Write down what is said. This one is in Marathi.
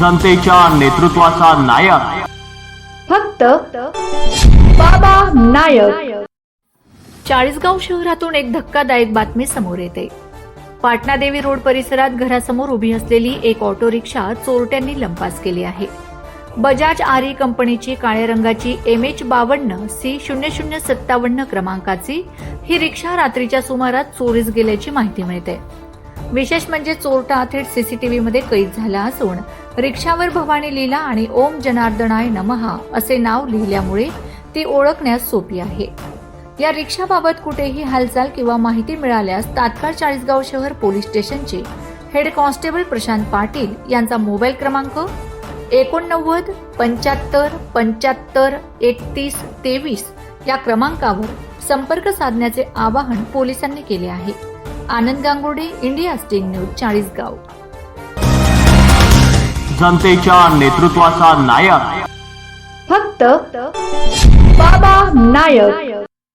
जनतेच्या नेतृत्वाचा नायक. फक्त बाबा नायक. चाळीसगाव शहरातून एक धक्कादायक बातमी समोर येते. पाटणादेवी रोड परिसरात घरासमोर उभी असलेली एक ऑटो रिक्षा चोरट्यांनी लंपास केली आहे. बजाज आरी कंपनीची काळ्या रंगाची एम एच बावन्न सी शून्य शून्य सत्तावन्न क्रमांकाची ही रिक्षा रात्रीच्या सुमारास चोरीस गेल्याची माहिती मिळते. विशेष म्हणजे चोरटा थेट सीसीटीव्हीमध्ये कैद झाला असून रिक्षावर भवानी लिहिला आणि ओम जनार्दनाय नमहा असे नाव लिहिल्यामुळे ती ओळखण्यास सोपी आहे. या रिक्षाबाबत कुठेही हालचाल किंवा माहिती मिळाल्यास तात्काळ चाळीसगाव शहर पोलीस स्टेशनचे हेड कॉन्स्टेबल प्रशांत पाटील यांचा मोबाईल क्रमांक एकोणनव्वद पंच्याहत्तर पंच्याहत्तर एकतीस तेवीस या क्रमांकावर संपर्क साधण्याचे आवाहन पोलिसांनी केले आहे. Anand Gangurde India sting news Chalisgaon. जनतेच्या नेतृत्वाचा नायक. फक्त बाबा नायक.